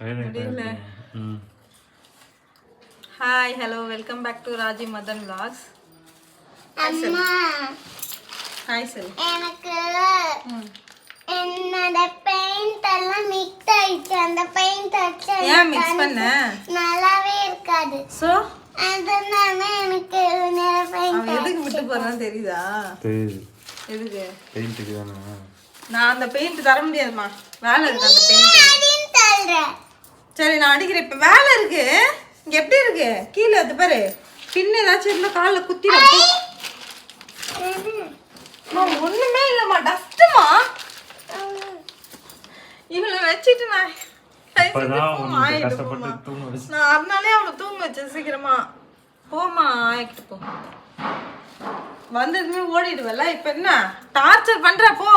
முடியல. ம். Hi hello welcome back to Raji Madan vlogs. அம்மா. ஹாய் செல் எனக்கு என்னோட பெயிண்ட் எல்லாம் மிக்ஸ் ஆயிடுச்சு. அந்த பெயிண்ட் வச்சு ஏன் மிக்ஸ் பண்ண? நல்லாவே இருக்காது. ஸோ அதனால எனக்கு நிறைய பெயிண்ட் அவன் எதுக்கு விட்டு போறான்னு தெரியுதா? தெரியுது. எதுக்கு? பெயிண்ட்டுக்கு தானே. நான் அந்த பெயிண்ட் தர முடியாதுமா வேலை இருக்கு அந்த பெயிண்ட் சொல்றேன் சரி நான் அடிக்கிறேன். இப்போ வேலை இருக்கு. இங்க எப்படி இருக்கு? கீழே அது பாரு. பின் ஏதாச்சும் இருந்தா காலில் குத்திடும் ஒண்ணுமே இல்லம்மா. டஸ்ட்டுமா? இவளை வச்சுட்டு நான் நான் அதனாலே அவளை தூங்க வச்சேன் சீக்கிரமா. போமா ஆயிட்டு போ. வந்ததுமே ஓடிடுவல்ல. இப்ப என்ன? டார்ச்சர் பண்ற போ.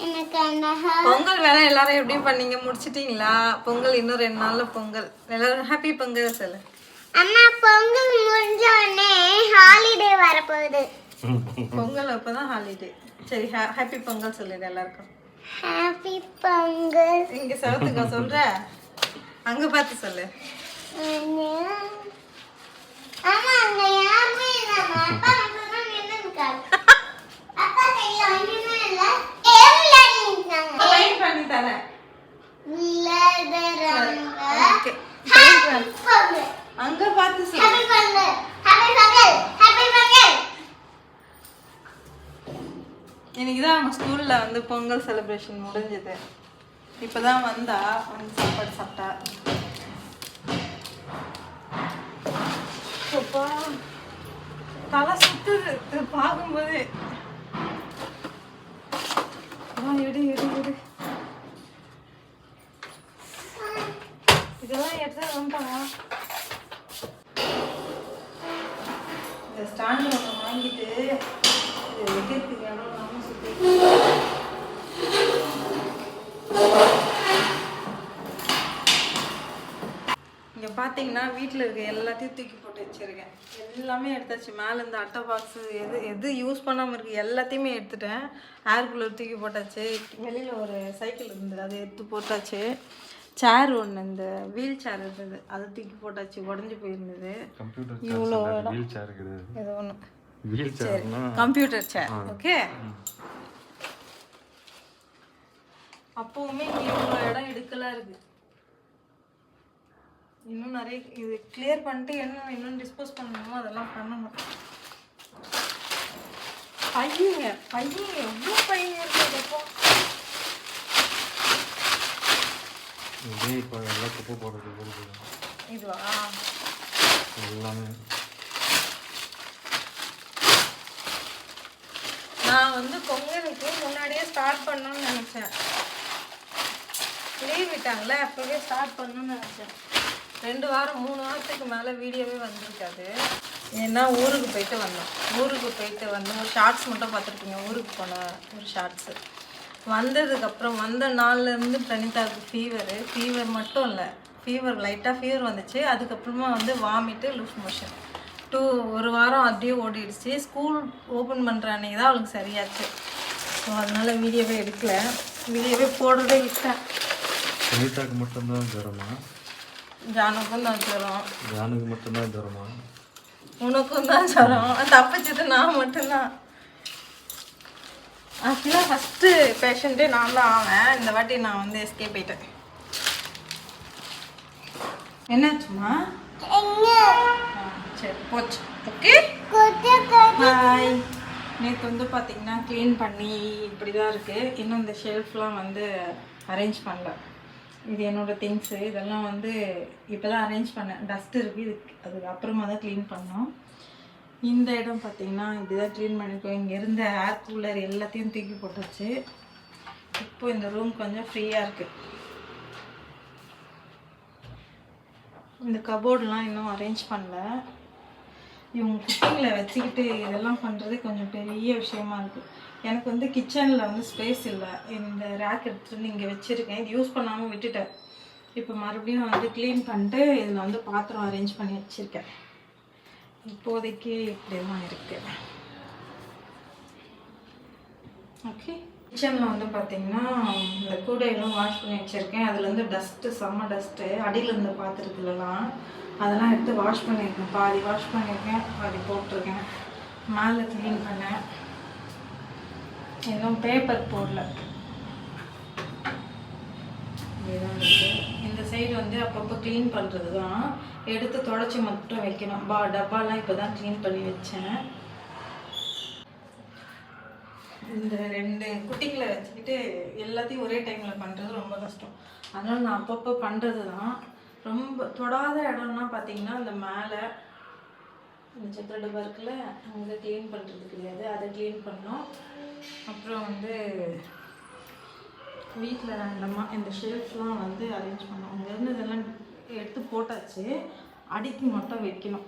பொங்கல் வேலை எல்லாரும் எப்படி பண்ணீங்க? முடிச்சிட்டீங்களா? பொங்கல் இன்னும் ரெண்டு நாள்ல பொங்கல். எல்லாரும் ஹாப்பி பொங்கல் சொல்லு. அம்மா பொங்கல் முடிஞ்ச உடனே ஹாலிடே வரப்போகுது. பொங்கல் அப்பதான் ஹாலிடே சரி ஹாப்பி பொங்கல் சொல்லிடு எல்லாருக்கும். ஹாப்பி பொங்கல். இங்க சவுத்துக்கா சொல்ற? அங்க பார்த்து சொல்லு. ஆமா அங்க யாருமே இல்லம்மா. அப்பா அங்க பார்த்து சொல்லு. இன்னைக்கு தான் அவங்க ஸ்கூல்ல வந்து பொங்கல் செலிப்ரேஷன் முடிஞ்சது. இப்பதான் வந்தா வந்து சாப்பாடு சாப்பிட்டா. அப்பா, தலை சுத்துது. பார்க்கும்போது. ஆ, எடு எடு எடு இதெல்லாம் எடுத்தா ரொம்ப இந்த ஸ்டாண்டு ஒன்று வாங்கிட்டு இது வைக்கிறதுக்கு எவ்வளோ சுற்றி இங்கே பார்த்தீங்கன்னா வீட்டில் இருக்க எல்லாத்தையும் தூக்கி போட்டு வச்சுருக்கேன். எல்லாமே எடுத்தாச்சு. மேலே இந்த அட்டை பாக்ஸு எது எது யூஸ் பண்ணாமல் இருக்குது எல்லாத்தையுமே எடுத்துட்டேன். ஏர் கூலர் தூக்கி போட்டாச்சு. வெளியில் ஒரு சைக்கிள் இருந்தது அதை எடுத்து போட்டாச்சு. சேர் ஒன்று இந்த வீல் சேர் இருந்தது. அதை தூக்கி போட்டாச்சு உடஞ்சி போயிருந்தது. இவ்வளோ சேர் வீல் சேர் கிடையாது. ஏதோ ஒன்று வீல் சேர்னா கம்ப்யூட்டர் சேர் ஓகே அப்போவுமே இங்க இவ்வளோ இடம் எடுக்கலாம் இருக்கு. இன்னும் நிறைய இது கிளியர் பண்ணிட்டு என்ன இன்னும் டிஸ்போஸ் பண்ணணுமோ அதெல்லாம் பண்ணணும். பையங்க பையங்க எவ்வளோ பையங்க இருக்கு அப்போ இதே இப்போ எல்லாம் குப்பை போடுறது இதுவா? எல்லாமே. நான் வந்து பொங்கலுக்கு முன்னாடியே ஸ்டார்ட் பண்ணணும்னு நினச்சேன். லீவ் விட்டாங்களே அப்போவே ஸ்டார்ட் பண்ணணும்னு நினச்சேன். ரெண்டு வாரம் மூணு வாரத்துக்கு மேலே வீடியோவே வந்திருக்காது. ஏன்னா ஊருக்கு போயிட்டு வந்தோம். ஊருக்கு போயிட்டு வந்து ஒரு ஷார்ட்ஸ் மட்டும் பார்த்துருப்பீங்க ஊருக்கு போன ஒரு ஷார்ட்ஸு வந்ததுக்கப்புறம் வந்த நாள்லேருந்து பிரணிதாவுக்கு ஃபீவரு ஃபீவர் மட்டும் இல்லை. ஃபீவர் லைட்டாக ஃபீவர் வந்துச்சு. அதுக்கப்புறமா வந்து வாமிட்டு லூஸ் மோஷன் டூ ஒரு வாரம் அப்படியே ஓடிடுச்சு. ஸ்கூல் ஓப்பன் பண்ணுற அன்னைக்கு தான் அவளுக்கு சரியாச்சு. ஸோ அதனால வீடியோவே எடுக்கல. வீடியோவே போடுறதே விட்டேன் சுனிதாக்கு மட்டும்தான் ஜுரமா? ஜானுக்கும் தான் ஜுரம். ஜானுக்கு மட்டும்தான் ஜுரமா? உனக்கும் தான் ஜுரம். தப்பிச்சது நான் மட்டும்தான். ஆக்சுவலாக ஃபஸ்ட்டு பேஷண்ட்டே நான் தான் ஆவேன். இந்த வாட்டி நான் வந்து எஸ்கேப் போயிட்டேன் என்னாச்சுமா சரி போச்சு. ஓகே ஹாய் நேற்று வந்து பார்த்தீங்கன்னா க்ளீன் பண்ணி இப்படி தான் இருக்குது இன்னும் இந்த ஷெல்ஃப்லாம் வந்து அரேஞ்ச் பண்ணல. இது என்னோட திங்ஸு இதெல்லாம் வந்து இப்போ தான் அரேஞ்ச் பண்ணேன். டஸ்ட் இருக்குது இது அதுக்கு அப்புறமா தான் க்ளீன் பண்ணோம். இந்த இடம் பார்த்தீங்கன்னா இப்படி தான் க்ளீன் பண்ணிருக்கோம். இங்கே இருந்த ஏர் கூலர் எல்லாத்தையும் தூக்கி போட்டுச்சு இப்போ இந்த ரூம் கொஞ்சம் ஃப்ரீயாக இருக்குது இந்த கபோர்டெலாம் இன்னும் அரேஞ்ச் பண்ணல. இவங்க குக்கிங்கில் வச்சுக்கிட்டு இதெல்லாம் பண்ணுறது கொஞ்சம் பெரிய விஷயமா இருக்குது எனக்கு வந்து கிச்சனில் வந்து ஸ்பேஸ் இல்லை. இந்த ரேக் எடுத்துகிட்டு இங்கே வச்சுருக்கேன். இது யூஸ் பண்ணாமல் விட்டுட்டேன். இப்போ மறுபடியும் வந்து க்ளீன் பண்ணிட்டு இதில் வந்து பாத்திரம் அரேஞ்ச் பண்ணி வச்சுருக்கேன். இப்போதைக்கு இப்படி தான் இருக்குது ஓகே கிச்சனில் வந்து பார்த்தீங்கன்னா இந்த கூடையெல்லாம் வாஷ் பண்ணி வச்சுருக்கேன். அதுலேருந்து டஸ்ட்டு செம்ம டஸ்ட்டு அடியில் இருந்த பாத்திரத்துலலாம் அதெல்லாம் எடுத்து வாஷ் பண்ணியிருக்கேன். பாதி வாஷ் பண்ணியிருக்கேன் பாதி போட்டிருக்கேன். மேலே க்ளீன் பண்ணேன். இன்னும் பேப்பர் போடல. இதுதான் இருக்குது சைடு வந்து அப்பப்போ க்ளீன் பண்ணுறது தான் எடுத்து தொடச்சி மட்டும் வைக்கணும். பா டப்பாலாம் இப்போ தான் க்ளீன் பண்ணி வச்சேன். இந்த ரெண்டு குட்டிங்களை வச்சுக்கிட்டு எல்லாத்தையும் ஒரே டைமில் பண்ணுறது ரொம்ப கஷ்டம். அதனால் நான் அப்பப்போ பண்ணுறது தான் ரொம்ப தொடாத இடம்னா பார்த்தீங்கன்னா அந்த மேலே இந்த சக்கர டப்பா இருக்குல்ல அங்கே க்ளீன் பண்ணுறது கிடையாது. அதை க்ளீன் பண்ணோம். அப்புறம் வந்து வீட்டில் ரேண்டமாக இந்த ஷெல்ஃப்லாம் வந்து அரேஞ்ச் பண்ணோம் அங்கேருந்து இதெல்லாம் எடுத்து போட்டாச்சு. அடிக்கு மட்டும் வைக்கணும்.